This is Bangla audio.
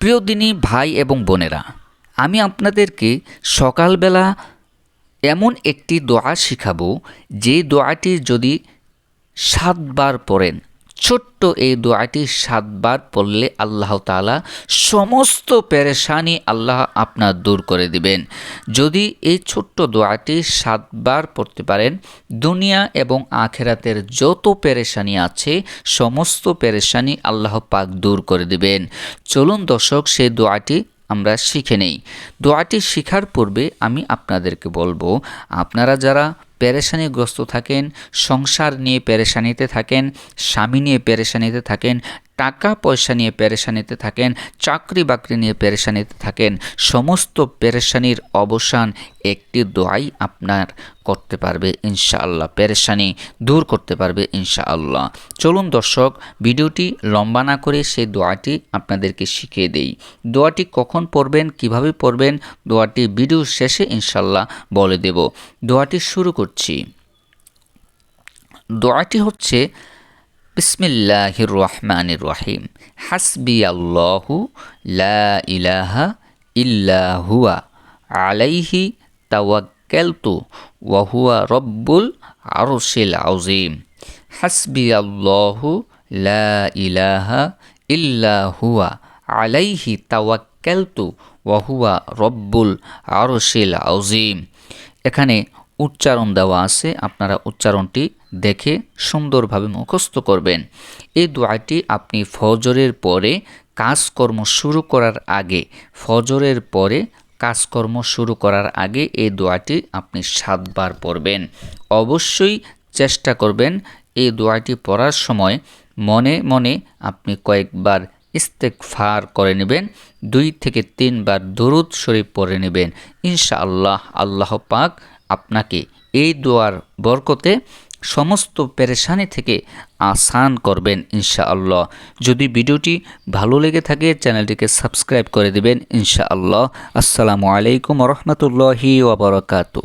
প্রিয় দিনই ভাই এবং বোনেরা, আমি আপনাদেরকে সকালবেলা এমন একটি দোয়া শিখাবো, যে দোয়াটি যদি সাতবার পড়েন ছোট্ট এই দোয়াটি সাতবার পড়লে আল্লাহ তালা সমস্ত পেরেশানি আল্লাহ আপনার দূর করে দিবেন। যদি এই ছোট্ট দোয়াটি সাতবার পড়তে পারেন, দুনিয়া এবং আখেরাতের যত পেরেশানি আছে, সমস্ত পেরেশানি আল্লাহ পাক দূর করে দিবেন। চলুন দর্শক, সেই দোয়াটি আমরা শিখে নেই। দোয়াটি শিখার পূর্বে আমি আপনাদেরকে বলব, আপনারা যারা পেরেশানিগ্রস্ত থাকেন সংসার নিয়ে পেরেশানিতে থাকেন স্বামী নিয়ে পেরেশানিতে থাকেন টাকা পয়সা নিয়ে পেরেশানিতে থাকেন, চাকরি বাকরি নিয়ে পেরেশানিতে থাকেন, সমস্ত পেরেশানির অবসান একটি দোয়াই আপনার করতে পারবে ইনশাআল্লাহ, পেরেশানি দূর করতে পারবে ইনশাআল্লাহ। চলুন দর্শক, ভিডিওটি লম্বা না করে সেই দোয়াটি আপনাদেরকে শিখিয়ে দেই। দোয়াটি কখন পড়বেন, কীভাবে পড়বেন, দোয়াটি ভিডিও শেষে ইনশাল্লাহ বলে দেব। দোয়াটি শুরু করছি। দোয়াটি হচ্ছে বিসমিল্লাহির রহমানির রহিম হাসবি আল্লাহু লা ইলাহা ইল্লা হুয়া। আলাইহি তাওয়াক্কালতু ওয়া হুয়া রব্বুল আরশিল আযীম। হাসবি আল্লাহু লা ইলাহা ইল্লা হুয়া। আলাইহি তাওয়াক্কালতু ওয়া হুয়া রব্বুল আরশিল আযীম। এখানে উচ্চারণ দেওয়া আছে, আপনারা উচ্চারণটি দেখে সুন্দরভাবে মুখস্থ করবেন। এই দোয়াটি আপনি ফজরের পরে কাজকর্ম শুরু করার আগে, ফজরের পরে কাজকর্ম শুরু করার আগে এই দোয়াটি আপনি সাতবার পড়বেন। অবশ্যই চেষ্টা করবেন এই দোয়াটি পড়ার সময় মনে মনে আপনি কয়েকবার ইস্তেকফার করে নেবেন, দুই থেকে তিনবার দরুদ শরীফ পড়ে নেবেন। ইনশাআল্লাহ আল্লাহ পাক আপনাকে এই দোয়ার বরকতে সমস্ত পেরেশানি থেকে আসান করবেন ইনশাআল্লাহ। যদি ভিডিওটি ভালো লেগে থাকে, চ্যানেলটিকে সাবস্ক্রাইব করে দেবেন ইনশাআল্লাহ। আসসালামু আলাইকুম রহমতুল্লাহি ওবরাকাতু